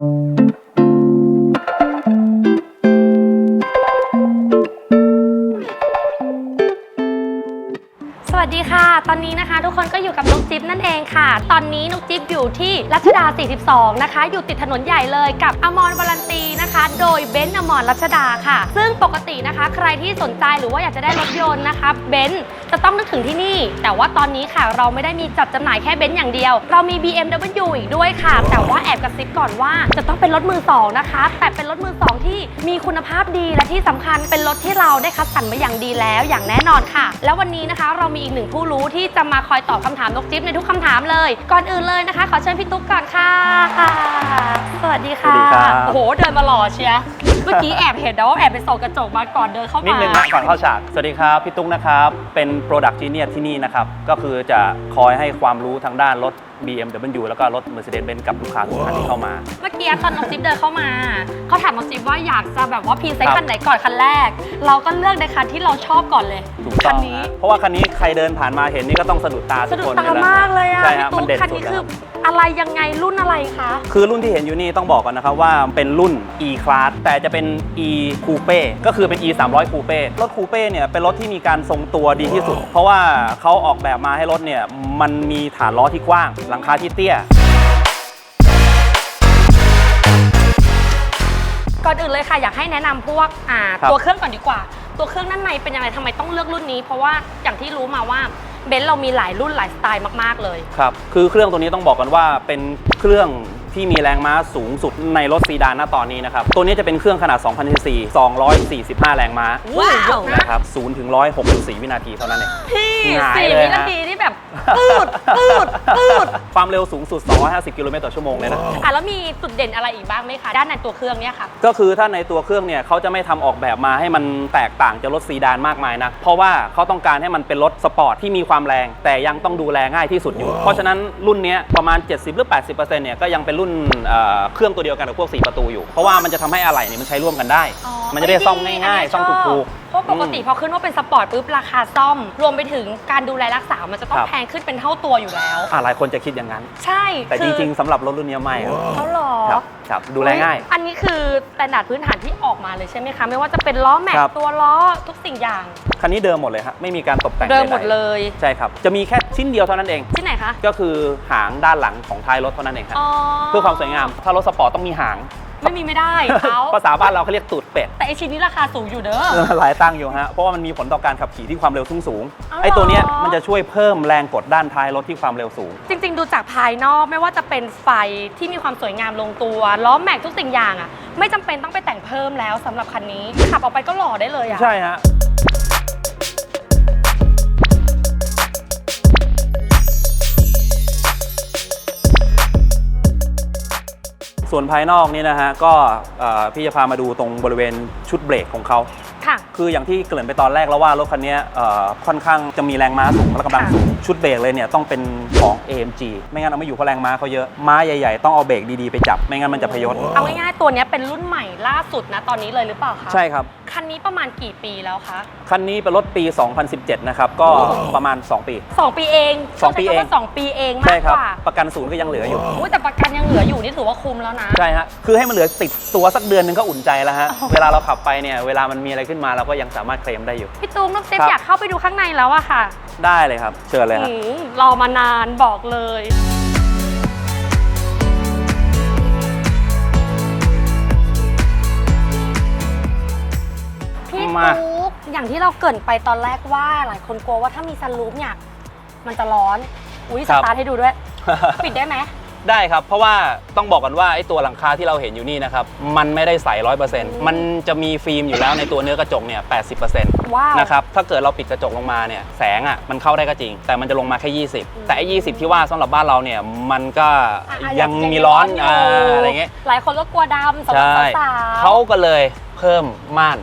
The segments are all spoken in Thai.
ส ตอนนี้นะคะ ทุกคนก็อยู่กับนุกจิ๊บนั่นเองค่ะ ตอนนี้นุกจิ๊บอยู่ที่รัชดา 42 นะคะ อยู่ติดถนนใหญ่เลยกับอมรวารันตีนะคะ โดยเบนซ์อมรรัชดาค่ะ ซึ่งปกตินะคะ ใครที่สนใจหรือว่าอยากจะได้รถยนต์นะคะเบนซ์จะต้องนึกถึงที่นี่ แต่ว่าตอนนี้ค่ะเราไม่ได้มีจัดจำหน่ายแค่เบนซ์อย่างเดียว เรามี BMW อีกด้วยค่ะ แต่ว่าแอบกระซิบก่อนว่าจะต้องเป็นรถมือสองนะคะ แต่เป็นรถมือสองที่มีคุณภาพดีและที่สำคัญเป็นรถที่เราได้คัดสรรมาอย่างดีแล้วอย่างแน่นอนค่ะ แล้ววันนี้นะคะ เรามีอีกหนึ่งผู้รู้ที่จะมาคอยตอบคำถามนกจิ๊บในทุกคำถามเลย ก่อนอื่นเลยนะคะ ขอเชิญพี่ตุ๊กก่อนค่ะ สวัสดีค่ะ สวัสดีครับ โอ้โห เดินมาหล่อเชียร์ เมื่อกี้แอบเห็นนะว่าแอบไปส่องกระจกมาก่อนเดินเข้ามานิดนึงนะก่อนเข้าฉาก สวัสดีครับ พี่ตุ๊กนะครับ เป็น Product Genius ที่นี่นะครับ ก็คือจะคอยให้ความรู้ทางด้านรถ BMW แล้วก็รถ Mercedes-Benz กับลูกค้าทุกท่านที่เข้ามา เมื่อกี้ตอนน้องจิ๊บเดินเข้ามาเขาถามน้องจิ๊บว่าอยากจะแบบว่าพรีเซนครัต์บคันไหนก่อนคันแรก เราก็เลือกในคันที่เราชอบก่อนเลยถูกต้คัองนี้ฮะเพราะว่าคันนี้ใครเดินผ่านมาเห็นนี่ก็ต้องสะดุดตาทุสะกดุดคนตาอยู่แล้วมากเลยอะใช่พี่ฮะมันตุ๊กเด่นคันสุดนี้แล้วคือ อะไรยังไงรุ่นอะไรคะ คือรุ่นที่เห็นอยู่นี่ต้องบอกกันนะครับว่าเป็นรุ่น E Class แต่จะเป็น E Coupe ก็คือเป็น E 300 Coupe รถ Coupe เนี่ยเป็นรถที่มีการทรงตัวดีที่สุด เพราะว่าเขาออกแบบมาให้รถเนี่ยมันมีฐานล้อที่กว้าง หลังคาที่เตี้ย ก่อนอื่นเลยค่ะอยากให้แนะนำพวกอ่าครับ ตัวเครื่องก่อนดีกว่า ตัวเครื่องด้านในเป็นยังไงทำไมต้องเลือกรุ่นนี้ เพราะว่าอย่างที่รู้มาว่า เบนซ์เรามีหลายรุ่นหลายสไตล์มากๆเลย ครับ คือเครื่องตัวนี้ต้องบอกกันว่าเป็นเครื่อง ที่มีแรงม้าสูงสุดในรถซีดานณตอนนี้นะครับ ตัวนี้จะเป็นเครื่องขนาด 2,000ซีซี245 แรงม้าว้าวเยอะนะนะครับ0ถึง164 วินาทีเท่านั้นเองพี่หงายสี่เลยวินาฮะทีที่แบบปืดปืดปืดความเร็วสูงสุด 250 กิโลเมตรต่อชั่วโมงเลยนะอะแล้วมีจุดเด่นอะไรอีกบ้างไหมคะ ด้านในตัวเครื่องเนี่ยค่ะ ก็คือถ้าในตัวเครื่องเนี่ยเขาจะไม่ทำออกแบบมาให้มันแตกต่างจากรถซีดานมากมายนะ เพราะว่าเขาต้องการให้มันเป็นรถสปอร์ตที่มีความแรง แต่ยังต้องดูแลง่ายที่สุดอยู่ เพราะฉะนั้นรุ่นเนี้ยประมาณ 70 หรือ 80%เนี่ยก็ยังเป็นรุ่นเอ่อเครื่องตัวเดียวกันกับพวก 4 ประตูอยู่ เพราะว่ามันจะทำให้อะไหล่เนี่ยมันใช้ร่วมกันได้ อ๋อมันจะได้ซ่อมเฮ้ยง่ายอันนี้ๆซ่อมชบถูกเพ ราะปกติพอขึ้นว่าเป็นสปอร์ตปุ๊บราคาซ่อม รวมไปถึงการดูแลรักษา มันจะต้องครับ แพงขึ้นเป็นเท่าตัวอยู่แล้วๆอะหลายคนจะคิดอย่างนั้น ใช่แต่จริง ๆสำหรับรถรุ่นเนี้ยไม่ครับๆเขาหรอครับครับดูแลง่าย อันนี้คือแต่ดาดพื้นฐานที่ออกมาเลยใช่ไหมคะ ไม่ว่าจะเป็นล้อแม็กครับ ตัวล้อทุกสิ่งอย่างคันนี้เดิมหมดเลยฮะไม่มีการตกแต่งเดิมหมดใๆเลยใช่ครับ จะมีแค่ชิ้นเดียวเท่านั้นเอง ที่ไหนคะก็คือหางด้านหลังของท้ายรถเท่านั้นเองครับอ๋อเพื่อความสวยงามถ้ารถสปอร์ตต้องมีหาง ไม่มีไม่ได้เขาภาษาบ้านเราเขาเรียกตูดเป็ด แต่ไอชิ้นนี้ราคาสูงอยู่เด้อ หลายตังค์อยู่ฮะ เพราะว่ามันมีผลต่อการขับขี่ที่ความเร็วสูงสูงๆอ๋อเหรอ ไอ้ตัวเนี้ยมันจะช่วยเพิ่มแรงกดด้านท้ายรถที่ความเร็วสูง จริง ๆ ดูจากภายนอกไม่ว่าจะเป็นไฟที่มีความสวยงามลงตัวล้อแม็กทุกสิ่งอย่างอะ ไม่จำเป็นต้องไปแต่งเพิ่มแล้วสำหรับคันนี้ขับออกไปก็หล่อได้เลยอะ ใช่ฮะ ส่วนภายนอกนี่นะฮะก็เอ่อพี่จะพามาดูตรงบริเวณชุดเบรกของเขา ค่ะ คืออย่างที่เกริ่นไปตอนแรกแล้วว่ารถคันนี้เอ่อค่อนข้างจะมีแรงม้าสูงและกำลังค่ะสูง ชุดเบรกเลยเนี่ยต้องเป็นของ AMG ไม่งั้นเอาไม่อยู่เพราะแรงม้าเขาเยอะม้าใหญ่ๆ ต้องเอาเบรกดีๆไปจับ ไม่งั้นมันจะพยศเอาง่ายๆตัวเนี้ยเป็นรุ่นใหม่ล่าสุดนะตอนนี้เลยหรือเปล่าคะใช่ครับคันนี้ประมาณกี่ปีแล้วคะคันนี้เป็นรถปี 2017 นะครับก็ประมาณ 2 ปีสองปีเองสองปีเองใช้คำว่าสองปีเองมาใช่กครักบว่าประกันศูนย์ก็ยังเหลืออยู่อุ๊ยแต่ประกันยังเหลืออยู่นี่ถือว่าคุ้มแล้วนะใช่ฮะคือให้มันเหลือติดตัวสักเดือนหนึงก็อุ่นใจแล้วฮะอ๋อเวลาเราขับไปเนี่ยเวลามันมีอะไรขึ้นมาเราก็ยังสามารถเคลมได้อยู่ พี่ตูมน้องเซฟครับ อยากเข้าไปดูข้างในแล้วอะค่ะได้เลยครับ เชิญเลยฮะหืมรอมานานบอกเลย พี่มาตุ๊กอย่างที่เราเกรินไปตอนแรกว่า หลายคนกลัวว่าถ้ามีซันรูฟเนี่ยมันจะร้อน อุ้ยสตาร์ทให้ดูด้วย ปิดได้ไหม ได้ครับ เพราะว่าต้องบอกกันว่าไอ้ตัวหลังคาที่เราเห็นอยู่นี่นะครับ มันไม่ได้ใสร้อยเปอร์เซ็นต์มันจะมีฟิล์มอยู่แล้วในตัวเนื้อกระจกเนี่ยแปดสิบเปอร์เซ็นต์ว้าว นะครับ ถ้าเกิดเราปิดกระจกลงมาเนี่ยแสงอะมันเข้าได้ก็จริง แต่มันจะลงมาแค่ 20 แต่ไอ้ยีที่ว่าสำหรับบ้านเราเนี่ยมันก็อะอะยังมีร้อนยู่อ่าอะไรเงี้ย หลายคนก็กลัวดำสำหรับใช่สาวๆ เขาก็เลยเพิ่มม่าน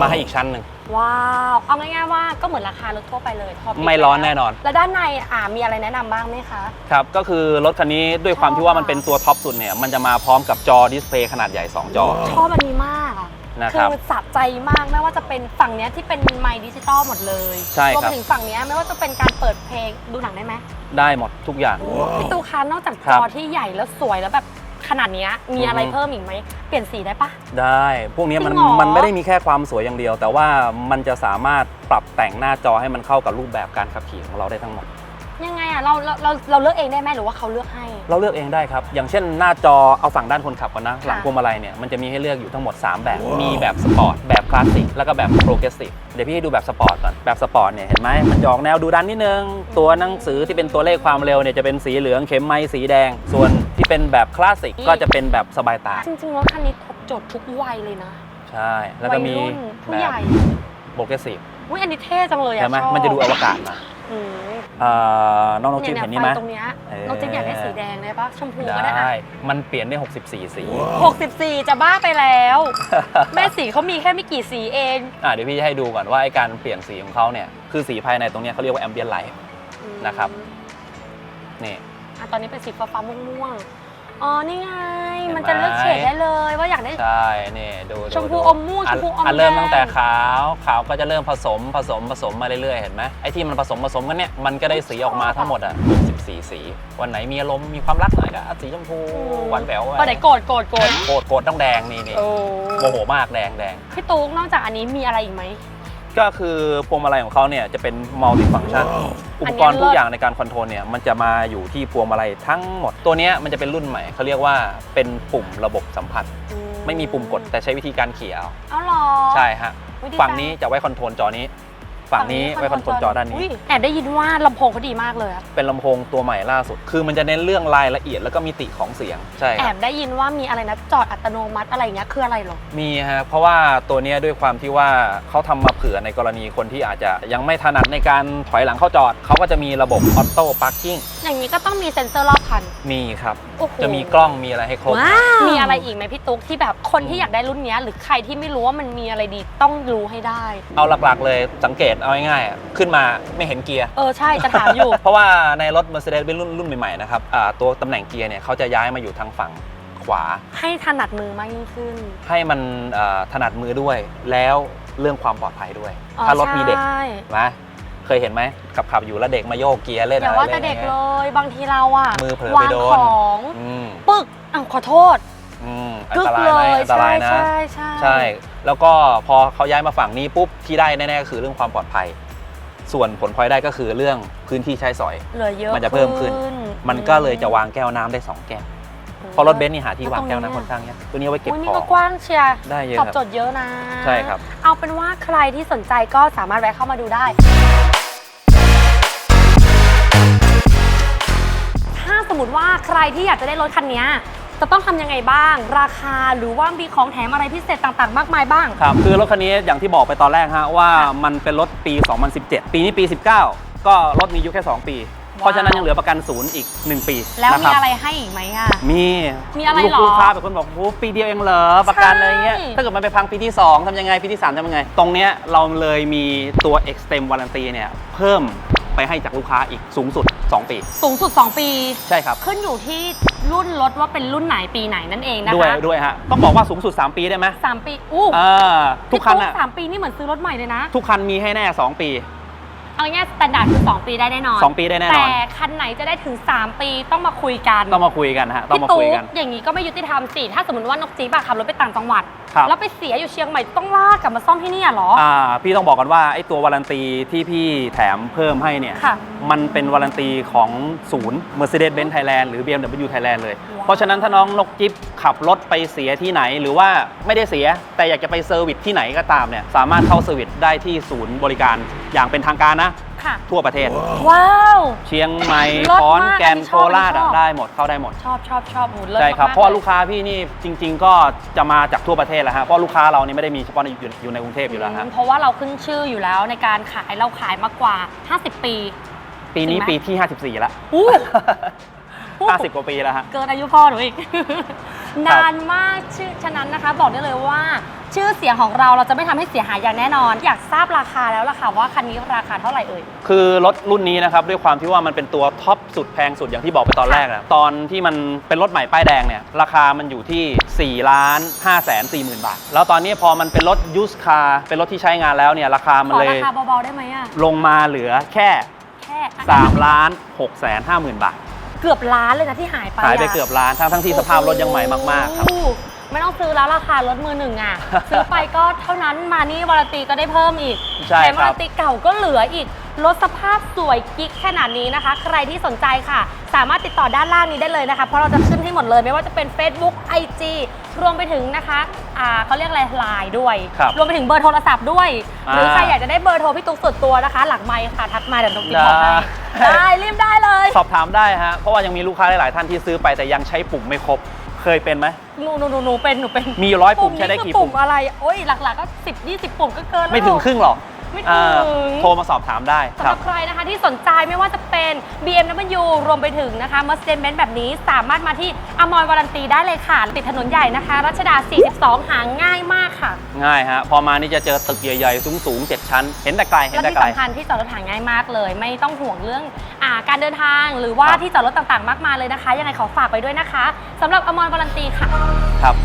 มาให้อีกชั้นหนึ่ง ว้าว เอาง่ายๆว่าก็เหมือนราคารถทั่วไปเลยพอปิดไม่ร้อนล้วแน่นอน แล้วด้านในอ่ามีอะไรแนะนำบ้างไหมคะ ครับก็คือรถคันนี้ด้วยความที่ว่ามันเป็นตัวท็อปสุดเนี่ยมันจะมาพร้อมกับจอดิสเพลย์ขนาดใหญ่ 2 จอ ชอบอันนี้มากอะนะครับคือสะใจมากไม่ว่าจะเป็นฝั่งเนี้ยที่เป็นไมค์ดิจิตอลหมดเลยใช่รวมครัไปบถึงฝั่งเนี้ยไม่ว่าจะเป็นการเปิดเพลงดูหนังได้ไหมได้หมดทุกอย่าง พี่ตูคะนอกจากครัจบอที่ใหญ่แล้วสวยแล้วแบบ ขนาดเนี้ยมีอะไรอือฮึ เพิ่มอีกไหมเปลี่ยนสีได้ปะ ได้ พวกนี้มันจริงเหรอ มันไม่ได้มีแค่ความสวยอย่างเดียว แต่ว่ามันจะสามารถปรับแต่งหน้าจอให้มันเข้ากับรูปแบบการขับขี่ของเราได้ทั้งหมด ยังไงอะเราเราเราเราเลือกเองได้ไหมหรือว่าเขาเลือกให้ เราเลือกเองได้ครับ อย่างเช่นหน้าจอเอาฝั่งด้านคนขับก่อนนะ ค่ะ หลังพวงมาลัยเนี่ยมันจะมีให้เลือกอยู่ทั้งหมด 3 แบบ มีแบบสปอร์ต แบบคลาสสิก แล้วก็แบบโปรเกรสซีฟ เดี๋ยวพี่ให้ดูแบบสปอร์ตก่อน แบบสปอร์ตเนี่ยเห็นไหม มันจะออกแนวดูดันนิดนึง ตัวหนังสือที่เป็นตัวเลขความเร็วเนี่ยจะเป็นสีเหลือง เข็มไม้สีแดง ส่วน ที่เป็นแบบคลาสสิกก็จะเป็นแบบสบายตา จริงๆรถคันนี้ครบจดทุกวัยเลยนะ ใช่ แล้วก็มีวัยรุ่นผู้แบใหบญ่ โปรเกรสซีฟอุ้ยอันนี้เท่จังเลยอะใช่ไหมชอบมันจะดูอวกาศนะอืมเอ่อน้องน้องจิ๊บยเห็นนี่ไหม ไฟตรงเนี้ยเออ น้องจิ๊บอยากได้สีแดงได้ปะชมพูก็ได้ได้ อะมันเปลี่ยนได้ 64 สี 64 จะบ้าไปแล้ว แม่สีเขามีแค่ไม่กี่สีเอง อะเดี๋ยวพี่จะให้ดูก่อนว่าไอ้การเปลี่ยนสีของเขาเนี่ย คือสีภายในตรงเนี้ยเขาเรียกว่าแอมเบียนไลท์ นะครับ นี่ อะตอนนี้เป็นสีฟ้าฟ้าๆม่วงๆอ๋อนี่ไงเห็นไหมมันจะเลือกเฉดได้เลยว่าอยากได้ ใช่นี่ดูดูชมพูดูอมม่วงอะชมพูอมอะเริ่มแดง ตั้งแต่ขาวขาวก็จะเริ่มผสมผสมผสมมาเรื่อยๆเห็นไหมไอ้ที่มันผสมผสมกันเนี่ยมันก็ได้สีออกมาทั้งหมดอะ64สี วันไหนมีอารมณ์มีความรักหน่อยก็อะสีชมพูหวานแหววก็ไหนโกรธโกรธโกรธโกรธโกรธต้องแดงนี่นี่โอ้โมโหมากแดงแดงพี่ตุ๊กนอกจากอันนี้มีอะไรอีกไหม ก็คือพวงมาลัยของเขาเนี่ยจะเป็นมัลติฟัง c t ชันอุปกรณ์อันเนี้ยทุกอย่างในการคอนโทรลเนี่ยมันจะมาอยู่ที่พวงมาลัยทั้งหมด ตัวเนี้ยมันจะเป็นรุ่นใหม่เขาเรียกว่าเป็นปุ่มระบบสัมผัสอืไม่มีปุ่มกดแต่ใช้วิธีการเขี่ยเอาเอาเหรอ ใช่ฮะอุ๊ยดีฝั่งจันี้จะไว้คอนโทรลจอนี้ ฝั่งนี้ไว้คอนโทรลจอด้านนี้ ยแอบได้ยินว่าลำโพงเขาดีมากเลยอะเป็นลำโพงตัวใหม่ล่าสุด คือมันจะเน้นเรื่องรายละเอียดแล้วก็มิติของเสียง ใช่คแอรับ บได้ยินว่ามีอะไรนะจอดอัตโนมัติอะไรอย่างเงี้ยคืออะไรเหรอ มีฮะ เพราะว่าตัวเนี้ยด้วยความที่ว่าเขาทำมาเผื่อในกรณีคนที่อาจจะยังไม่ถนัดในการถอยหลังเข้าจอด เขาก็จะมีระบบออโต้พาร์กิ้งอย่างนี้ก็ต้องมีเซ็นเซอร์รอบคัน มีครับ โอ้โห จะมีกล้องมีอะไรให้ครบมีอะไรอีกไหมพี่ตุ๊กที่แบบคนที่อยากได้รุ่นเนี้ยหรือใครที่ไม่รู้ว่ามันมีอะไรดีต้องรู้ให้ได้ เอาหลักๆเลยสังเกตเอาง่ายๆอะขึ้นมาไม่เห็นเกียร์ เออใช่จะถามอยู่ เพราะว่าในรถ Mercedes เป็นรุ่นรุ่นใหม่ๆนะครับอ่าตัวตำแหน่งเกียร์เนี่ยเขาจะย้ายมาอยู่ทางฝั่งขวา ให้ถนัดมือมากยิ่งขึ้น ให้มันเอ่อถนัดมือด้วย แล้วเรื่องความปลอดภัยด้วยถ้ารถมีเด็กใช่ นะ เคยเห็นไหมขับขับๆอยู่แล้วเด็กมาโยกเกียร์เล่นอย่าอะไรว่าแต่เล่นเด็กอย่างเลเงี้ยยบางทีเราอะมือเผลอวาไปงโดน ของอืมปึกอ้าวขอโทษอืมอันกึกตรายเลนะยอันตใช่รายนะ ใช่ใช่ใช่ แล้วก็พอเขาย้ายมาฝั่งนี้ปุ๊บที่ได้แน่ๆก็คือเรื่องความปลอดภัย ส่วนผลพลอยได้ก็คือเรื่องพื้นที่ใช้สอย เหลือเยอะมันจะเพิ่มขึ้น มันก็เลยจะวางแก้วน้ำได้สองแก้วเพราะรถเบนซ์นี่หาที่วางแก้วน้ำค่อนข้างยากตัวนี้เอาไว้เก็บอุ้ยขนี่อก็งกว้างเชียร์ได้เยอะตอบครับโจทย์เยอะนะ ใช่ครับ เอาเป็นว่าใครที่สนใจก็สามารถแวะเข้ามาดูได้ สมมติว่าใครที่อยากจะได้รถคันนี้จะต้องทำยังไงบ้าง ราคาหรือว่ามีของแถมอะไรพิเศษต่างๆ มากมายบ้างครับคือรถคันนี้อย่างที่บอกไปตอนแรกฮะว่ามันเป็นรถปี 2017 ปีนี้ปี 19 ก็รถมีอายุแค่ 2 ปี เพราะฉะนั้นยังเหลือประกันศูนย์อีก 1 ปีแล้วนะคมีบอะไรให้อีกไหมอะมีมีอะไรลูกเหรอลูกค้าเป็นคนบอกโอ้ปีเดียวเองเหรอประกันอะไรเงี้ยใช่ถ้าเกิดมันไปพังปีที่ 2ทำยังไงปีที่ 3ทำยังไง ตรงเนี้ยเราเลยมีตัว extend warranty เนี่ยเพิ่มไปให้จากลูกค้าอีกสูงสุด 2 ปี สูงสุด 2 ปี ใช่ครับ ขึ้นอยู่ที่รุ่นรถว่าเป็นรุ่นไหนปีไหนนั่นเองนะคะด้วยด้วยฮะต้องบอกว่าสูงสุด 3 ปีได้ไหมสามปีอู้เออทุกคันอะพี่ตุ๊สามปีนี่เหมือนซื้อรถใหม่เลยนะ ทุกคันมีให้แน่ 2 ปี เอาง่ายๆสแตนดาร์ดคือ2ปีได้แน่นอน2ปีได้แน่นแต่อนคันไหนจะได้ถึง 3 ปีต้องมาคุยกันต้องมาคุยกันฮะต้องพี่มาตุ๊คุยกกัน อย่างนี้ก็ไม่ยุติธรรมสิ ถ้าสมมติว่านกจี๊บอะขับรถไปต่างจังหวัดครับแล้วไปเสียอยู่เชียงใหม่ต้องลากกลับมาซ่อมที่เนี่ยเหรออ่าพี่ต้องบอกกันว่าไอ้ตัววารันตีที่พี่แถมเพิ่มให้เนี่ยค่ะมันเป็นวารันตีของศูนย์ Mercedes-Benz Thailand หรือ BMW Thailand เลยว้าวเพราะฉะนั้นถ้าน้องนกจิ๊บขับรถไปเสียที่ไหนหรือว่าไม่ได้เสียแต่อยากจะไปเซอร์วิสที่ไหนก็ตามเนี่ยสามารถเข้าเซอร์วิสได้ที่ศูนย์บริการอย่างเป็นทางการนะ ค่ะ ทั่วประเทศ ว้าว เชียงใหม่รถขอนมากแก่นอันนี้ชโคอบราชอันนี้ชอบอะได้หมดเข้าได้หมด ชอบชอบชอบโหเลิศใช่ครับ มกๆเพราะว่าลยลูกค้าพี่นี่จริง ๆ ก็จะมาจากทั่วประเทศแหล้วฮะเพราะลูกค้าเรานี่ไม่ได้มีเฉพาะในอยู่อยู่ในกรุงเทพอยู่แล้วฮะเพราะว่าเราขึ้นชื่ออยู่แล้วในการขายเราขายมากกว่า 50 ปี ปีนี้จริงไหม ปีที่ 54 แล้ว อู้50 กว่าปีแล้วฮะ เกินอายุพ่อหนูอีก นานมากชื่อฉะนั้นนะคะ บอกได้เลยว่า ชื่อเสียงของเราเราจะไม่ทำให้เสียหายอย่างแน่นอน อยากทราบราคาแล้วล่ะค่ะว่าคันนี้ราคาเท่าไหร่เอ่ย คือรถรุ่นนี้นะครับด้วยความที่ว่ามันเป็นตัวท็อปสุดแพงสุดอย่างที่บอกไปตอนแรกนะตอนที่มันเป็นรถใหม่ป้ายแดงเนี่ยราคามันอยู่ที่4ล้าน5แสน4หมื่นบาท แล้วตอนนี้พอมันเป็นรถยูสคาร์เป็นรถที่ใช้งานแล้วเนี่ยราคามันขอเลยราคาเบาๆได้ไหมอะ ลงมาเหลือแค่แค่3ล้าน6แสน5หมื่นบาท เกือบล้านเลยนะที่หายไปหายไปะเกือบล้านทั้งทั้งที่สภาพรถยังใหม่มากๆครับ โอ้โห ไม่ต้องซื้อแล้วราคารถมือหนึ่งอะ ซื้อไปก็เท่านั้นมานี่วารันตีก็ได้เพิ่มอีกใช่แถมครับวารันตีเก่าก็เหลืออีกรถสภาพสวยกิ๊กขนาดนี้นะคะ ใครที่สนใจค่ะ สามารถติดต่อด้านล่างนี้ได้เลยนะคะ เพราะเราจะขึ้นให้หมดเลย ไม่ว่าจะเป็น Facebook IG รวมไปถึงนะคะอ่าเขาเรียกอะไรไลน์ด้วย ครับรวมไปถึงเบอร์โทรศัพท์ด้วย หรือใครอ่า อยากจะได้เบอร์โทรพี่ตุ๊กส่วนตัวนะคะ หลังไมค์ค่ะทักมาเดี๋ยวตุ๊กติ๊กบอกให้ได้ได้รีบได้เลย สอบถามได้ฮะ เพราะว่ายังมีลูกค้าหลาย ๆ ท่านที่ซื้อไปแต่ยังใช้ปุ่มไม่ครบ เคยเป็นไหม หนูหนูหนูหนูเป็นหนูเป็นมีร้อยปุ่มใช้ได้กี่นี้คือปุ่ปุ่มมอะไรโอ้ยหลักๆก็10 20ปุ่มก็เกินแล้วไม่ถึงครึ่งหรอกไม่ถึงอ่าโทรมาสอบถามได้คสำหรัรับบ ใครนะคะที่สนใจไม่ว่าจะเป็น BMW รวมไปถึงนะคะ Mercedes-Benz แบบนี้สามารถมาที่อมรวารันตีได้เลยค่ะ ติดถนนใหญ่นะคะ รัชดา 42 หาง่ายมาก ค่ะ ง่ายฮะ พอมานี่จะเจอตึกใหญ่ๆ สูงๆ7ชั้น เห็นแต่ไกล เห็นและแต่ที่ไกล สำคัญที่จอดรถหาง่ายมากเลย ไม่ต้องห่วงเรื่องอาการเดินทางหรือว่าครับ ที่จอดรถต่างๆ มากมายเลยนะคะ ยังไงขอฝากไว้ด้วยนะคะสำหรับอมรวารันตีค่ะ ครับ